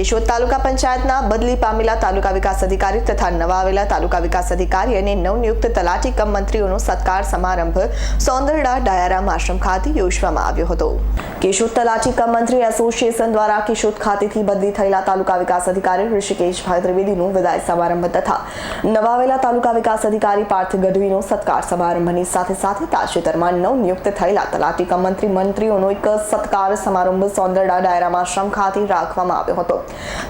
કેશોદ તાલુકા પંચાયતના બદલી પામેલા તાલુકા વિકાસ અધિકારી તથા નવા આવેલા તાલુકા વિકાસ અધિકારી અને નવનિયુક્ત તલાટી કમ મંત્રીઓનો સત્કાર સમારંભ સોંદરડા ડાયારામ આશ્રમ ખાતે યોજવામાં આવ્યો હતો. કેશોદ તલાટી કમ મંત્રી એસોસિએશન દ્વારા કેશોદ ખાતેથી બદલી થયેલા તાલુકા વિકાસ અધિકારી ઋષિકેશભાઈ ત્રિવેદીનું વિદાય સમારંભ તથા નવા આવેલા તાલુકા વિકાસ અધિકારી પાર્થ ગઢવીનો સત્કાર સમારંભની સાથે સાથે તાજેતરમાં નવનિયુક્ત થયેલા તલાટી કમ મંત્રી મંત્રીઓનો એક સત્કાર સમારંભ સોંદરડા ડાયરામ આશ્રમ ખાતે રાખવામાં આવ્યો હતો.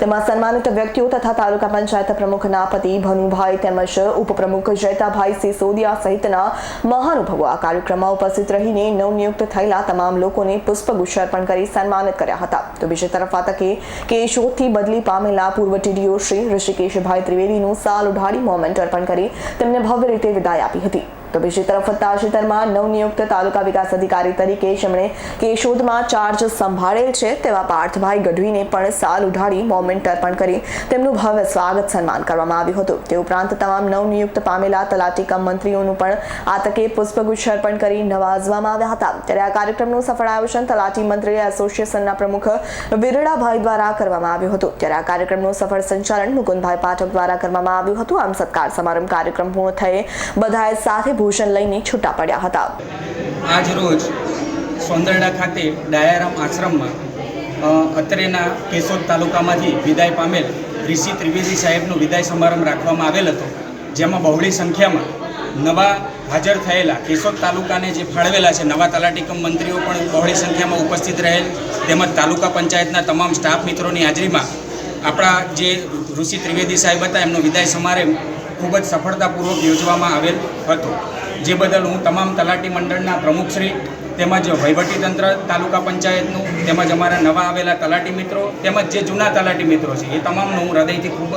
તેમાં સન્માનિત વ્યક્તિઓ તથા તાલુકા પંચાયત પ્રમુખના પતિ ભનુભાઈ તેમજ ઉપપ્રમુખ જયતાભાઈ સિસોદિયા સહિતના મહાનુભાવો આ કાર્યક્રમમાં ઉપસ્થિત રહીને નવનિયુક્ત થયેલા તમામ લોકોને પુષ્પગુચ્છ અર્પણ કરી સન્માનિત કર્યા હતા. તો બીજી તરફ આ તકે કેશોદથી બદલી પામેલા પૂર્વ ટીડીઓ શ્રી ઋષિકેશભાઈ ત્રિવેદીનું સાલ ઉઢાડી મોમેન્ટ અર્પણ કરી તેમને ભવ્ય રીતે વિદાય આપી હતી. તો બીજી તરફ તાજેતરમાં નવનિયુક્ત તાલુકા વિકાસ અધિકારી તરીકે જેમણે કેશોદમાં ચાર્જ સંભાળેલ છે તેવા પાર્થભાઈ ગઢવીને પણ સાલ ઉઢાડી મોમેન્ટ અર્પણ કરી તેમનું ભવ્ય સ્વાગત સન્માન કરવામાં આવ્યું હતું. તે ઉપરાંત તમામ નવનિયુક્ત પામેલા તલાટી કમ મંત્રીઓનું પણ આ તકે પુષ્પગુચ્છ અર્પણ કરી નવાજવામાં આવ્યા હતા. ત્યારે આ કાર્યક્રમનું સફળ આયોજન તલાટી મંત્રી એસોસિએશનના પ્રમુખ વિરડાભાઈ દ્વારા કરવામાં આવ્યું હતું. ત્યારે આ કાર્યક્રમનું સફળ સંચાલન મુકુંદભાઈ પાઠક દ્વારા કરવામાં આવ્યું હતું. આમ સત્કાર સમારંભ કાર્યક્રમ પૂર્ણ થયે બધાએ સાથે ભોજન લઈને છૂટા પડ્યા હતા. આજ રોજ સોંદરડા ખાતે ડાયારામ આશ્રમમાં અત્રેના કેશોદ તાલુકામાંથી વિદાય પામેલ ઋષિ ત્રિવેદી સાહેબનો વિદાય સમારંભ રાખવામાં આવેલ હતો, જેમાં બહોળી સંખ્યામાં નવા હાજર થયેલા કેશોદ તાલુકાને જે ફાળવેલા છે, નવા તલાટીકમ મંત્રીઓ પણ બહોળી સંખ્યામાં ઉપસ્થિત રહેલ, તેમજ તાલુકા પંચાયતના તમામ સ્ટાફ મિત્રોની હાજરીમાં આપણા જે ઋષિ ત્રિવેદી સાહેબ હતા, એમનો વિદાય સમારંભ ખૂબ જ સફળતાપૂર્વક યોજવામાં આવેલ હતો. જે બદલ હું તમામ તલાટી મંડળના પ્રમુખશ્રી તેમજ વહીવટીતંત્ર, તાલુકા પંચાયતનું તેમજ અમારા નવા આવેલા તલાટી મિત્રો તેમજ જે જૂના તલાટી મિત્રો છે, એ તમામનો હું હૃદયથી ખૂબ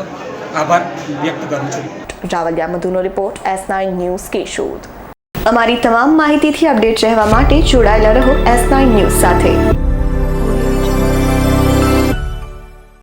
આભાર વ્યક્ત કરું છું. Ravalia મધુનો report S nine news Keshod અમારી તમામ માહિતીથી અપડેટ રહેવા માટે જોડાયેલા રહો એસ નાઇન ન્યૂઝ સાથે.